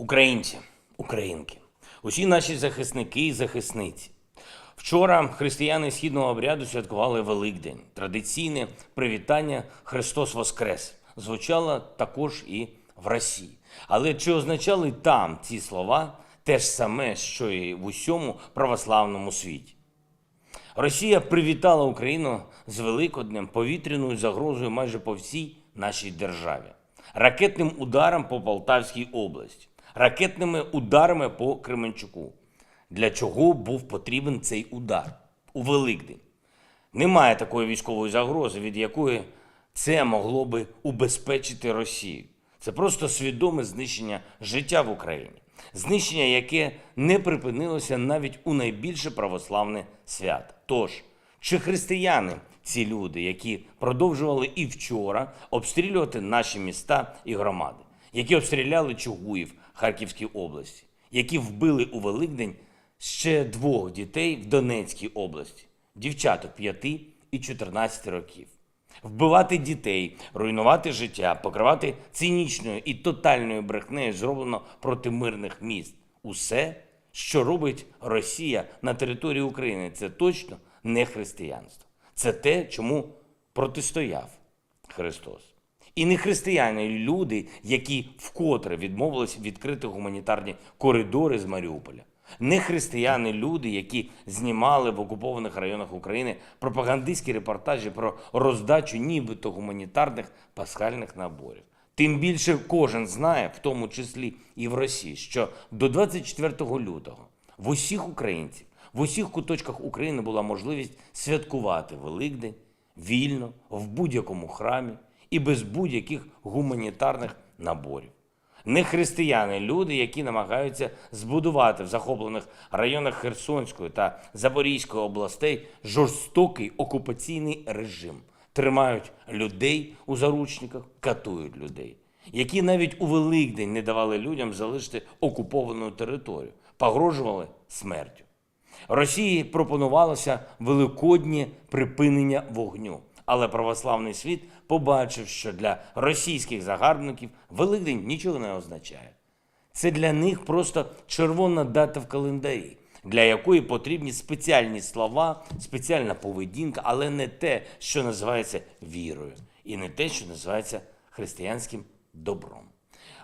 Українці, українки, усі наші захисники і захисниці. Вчора християни східного обряду святкували Великдень. Традиційне привітання Христос Воскрес звучало також і в Росії. Але чи означали там ці слова те ж саме, що і в усьому православному світі? Росія привітала Україну з Великоднем повітряною загрозою майже по всій нашій державі, ракетним ударом по Полтавській області, ракетними ударами по Кременчуку. Для чого був потрібен цей удар у Великдень? Немає такої військової загрози, від якої це могло би убезпечити Росію. Це просто свідоме знищення життя в Україні, знищення, яке не припинилося навіть у найбільше православне свято. Тож, чи християни ці люди, які продовжували і вчора обстрілювати наші міста і громади, які обстріляли Чугуїв Харківській області, які вбили у Великдень ще двох дітей в Донецькій області, дівчаток 5 і 14 років. Вбивати дітей, руйнувати життя, покривати цинічною і тотальною брехнею зроблено проти мирних міст. Усе, що робить Росія на території України, це точно не християнство. Це те, чому протистояв Христос. І не християни, люди, які вкотре відмовились відкрити гуманітарні коридори з Маріуполя. Не християни, люди, які знімали в окупованих районах України пропагандистські репортажі про роздачу нібито гуманітарних пасхальних наборів. Тим більше кожен знає, в тому числі і в Росії, що до 24 лютого в усіх українців, в усіх куточках України була можливість святкувати Великдень вільно, в будь-якому храмі і без будь-яких гуманітарних наборів. Не християни, люди, які намагаються збудувати в захоплених районах Херсонської та Запорізької областей жорстокий окупаційний режим, тримають людей у заручниках, катують людей, які навіть у Великдень не давали людям залишити окуповану територію, погрожували смертю. Росії пропонувалося великоднє припинення вогню. Але православний світ побачив, що для російських загарбників Великдень нічого не означає. Це для них просто червона дата в календарі, для якої потрібні спеціальні слова, спеціальна поведінка, але не те, що називається вірою, і не те, що називається християнським добром.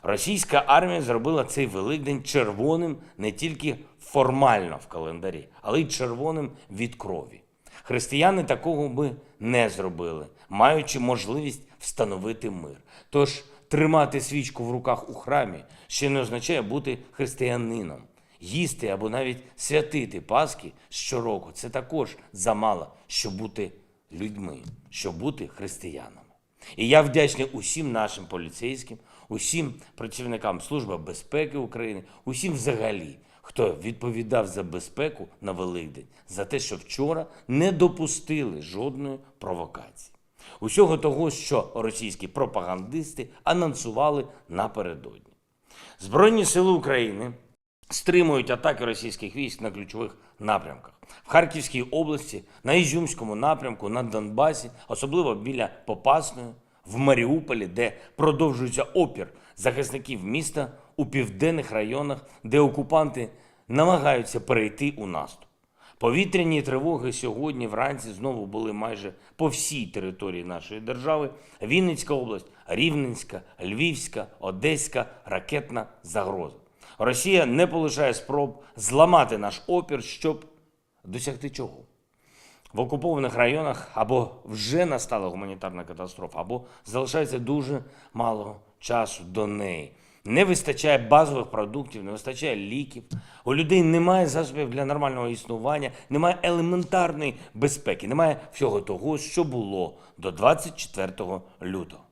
Російська армія зробила цей Великдень червоним не тільки формально в календарі, але й червоним від крові. Християни такого би не зробили, маючи можливість встановити мир. Тож тримати свічку в руках у храмі ще не означає бути християнином. Їсти або навіть святити Пасхи щороку це також замало, щоб бути людьми, щоб бути християнами. І я вдячний усім нашим поліцейським, усім працівникам Служби безпеки України, усім взагалі, хто відповідав за безпеку на Великдень, за те, що вчора не допустили жодної провокації. Усього того, що російські пропагандисти анонсували напередодні. Збройні сили України стримують атаки російських військ на ключових напрямках. В Харківській області, на Ізюмському напрямку, на Донбасі, особливо біля Попасної, в Маріуполі, де продовжується опір захисників міста у південних районах, де окупанти намагаються перейти у наступ. Повітряні тривоги сьогодні вранці знову були майже по всій території нашої держави. Вінницька область, Рівненська, Львівська, Одеська ракетна загроза. Росія не полишає спроб зламати наш опір, щоб досягти чого? В окупованих районах або вже настала гуманітарна катастрофа, або залишається дуже мало часу до неї. Не вистачає базових продуктів, не вистачає ліків. У людей немає засобів для нормального існування, немає елементарної безпеки, немає всього того, що було до 24 лютого.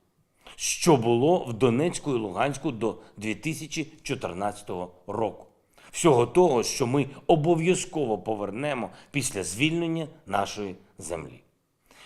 Що було в Донецьку і Луганську до 2014 року. Всього того, що ми обов'язково повернемо після звільнення нашої землі.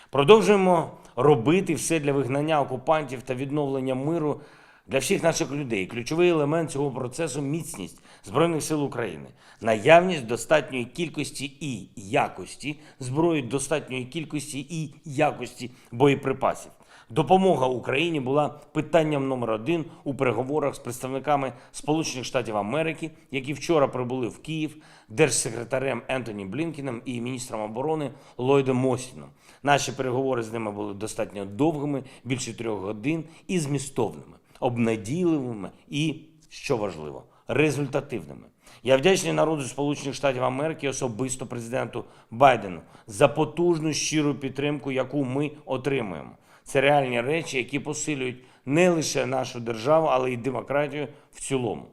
Продовжуємо робити все для вигнання окупантів та відновлення миру для всіх наших людей. Ключовий елемент цього процесу міцність Збройних сил України, наявність достатньої кількості і якості зброї, достатньої кількості і якості боєприпасів, Допомога Україні була питанням номер один у переговорах з представниками Сполучених Штатів Америки, які вчора прибули в Київ, держсекретарем Ентоні Блінкеном і міністром оборони Ллойдом Мостіном. Наші переговори з ними були достатньо довгими, більше трьох годин, і змістовними, обнадійливими і, що важливо, результативними. Я вдячний народу Сполучених Штатів Америки, особисто президенту Байдену, за потужну щиру підтримку, яку ми отримуємо. Це реальні речі, які посилюють не лише нашу державу, але й демократію в цілому.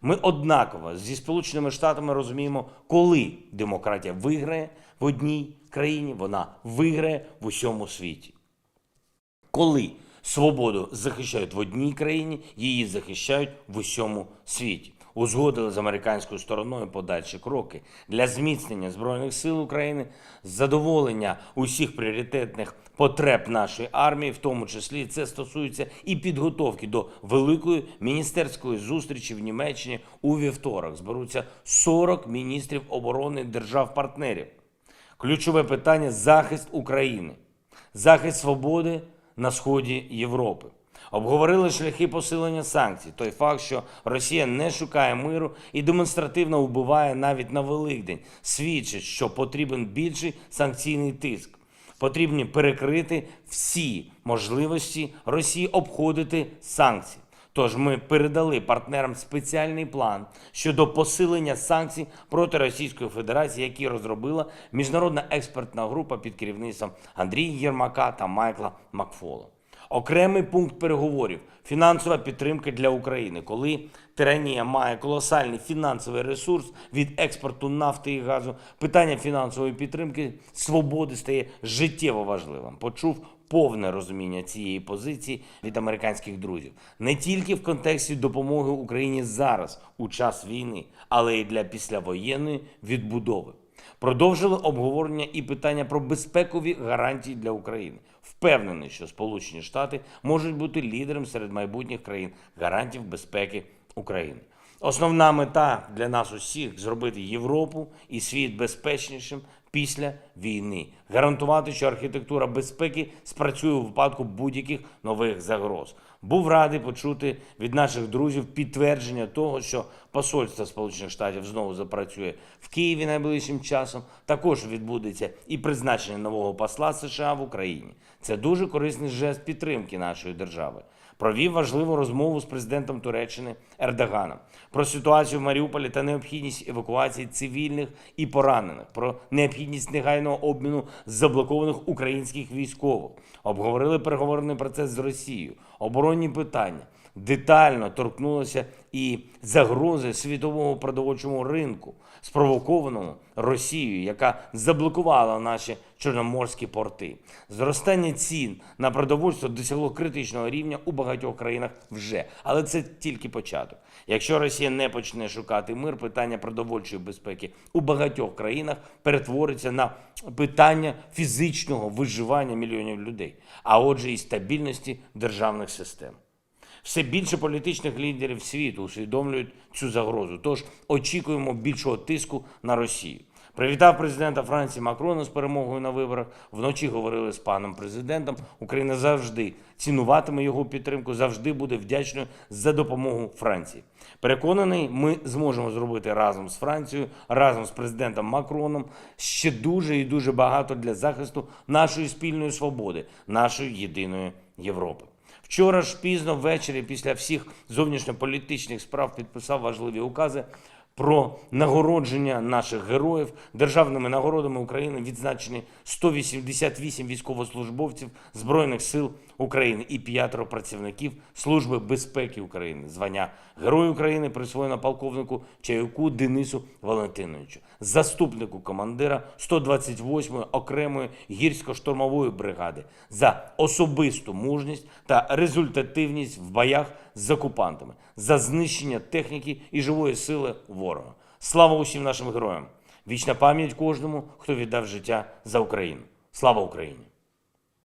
Ми однаково зі Сполученими Штатами розуміємо, коли демократія виграє в одній країні, вона виграє в усьому світі. Коли свободу захищають в одній країні, її захищають в усьому світі. Узгодили з американською стороною подальші кроки для зміцнення збройних сил України, задоволення усіх пріоритетних потреб нашої армії, в тому числі це стосується і підготовки до великої міністерської зустрічі в Німеччині у вівторок. Зберуться 40 міністрів оборони держав-партнерів. Ключове питання захист України, захист свободи на сході Європи. Обговорили шляхи посилення санкцій. Той факт, що Росія не шукає миру і демонстративно вбиває навіть на Великдень, свідчить, що потрібен більший санкційний тиск. Потрібні перекрити всі можливості Росії обходити санкції. Тож ми передали партнерам спеціальний план щодо посилення санкцій проти Російської Федерації, які розробила міжнародна експертна група під керівництвом Андрія Єрмака та Майкла Макфола. Окремий пункт переговорів фінансова підтримка для України, коли тиранія має колосальний фінансовий ресурс від експорту нафти і газу. Питання фінансової підтримки свободи стає життєво важливим. Почув повне розуміння цієї позиції від американських друзів не тільки в контексті допомоги Україні зараз у час війни, але й для післявоєнної відбудови. Продовжили обговорення і питання про безпекові гарантії для України. Впевнений, що Сполучені Штати можуть бути лідером серед майбутніх країн гарантів безпеки України. Основна мета для нас усіх зробити Європу і світ безпечнішим після війни, гарантувати, що архітектура безпеки спрацює у випадку будь-яких нових загроз. Був радий почути від наших друзів підтвердження того, що посольство Сполучених Штатів знову запрацює в Києві найближчим часом. Також відбудеться і призначення нового посла США в Україні. Це дуже корисний жест підтримки нашої держави. Провів важливу розмову з президентом Туреччини Ердоганом про ситуацію в Маріуполі та необхідність евакуації цивільних і поранених, про необхідність негайного обміну заблокованих українських військових. Обговорили переговорний процес з Росією, оборонні питання. Детально торкнулося і загрози світовому продовольчому ринку, спровокованому Росією, яка заблокувала наші чорноморські порти. Зростання цін на продовольство досягло критичного рівня у багатьох країнах вже, але це тільки початок. Якщо Росія не почне шукати мир, питання продовольчої безпеки у багатьох країнах перетвориться на питання фізичного виживання мільйонів людей, а отже, і стабільності державних систем. Все більше політичних лідерів світу усвідомлюють цю загрозу. Тож очікуємо більшого тиску на Росію. Привітав президента Франції Макрона з перемогою на виборах. Вночі говорили з паном президентом. Україна завжди цінуватиме його підтримку, завжди буде вдячною за допомогу Франції. Переконаний, ми зможемо зробити разом з Францією, разом з президентом Макроном ще дуже і дуже багато для захисту нашої спільної свободи, нашої єдиної Європи. Вчора ж пізно ввечері, після всіх зовнішньополітичних справ, підписав важливі укази про нагородження наших героїв. Державними нагородами України відзначені 188 військовослужбовців Збройних сил України і п'ятеро працівників Служби безпеки України. Звання Герой України присвоєно полковнику Чаюку Денису Валентиновичу, заступнику командира 128-ї окремої гірсько-штурмової бригади. За особисту мужність та результативність в боях з окупантами, за знищення техніки і живої сили ворога. Слава усім нашим героям! Вічна пам'ять кожному, хто віддав життя за Україну. Слава Україні!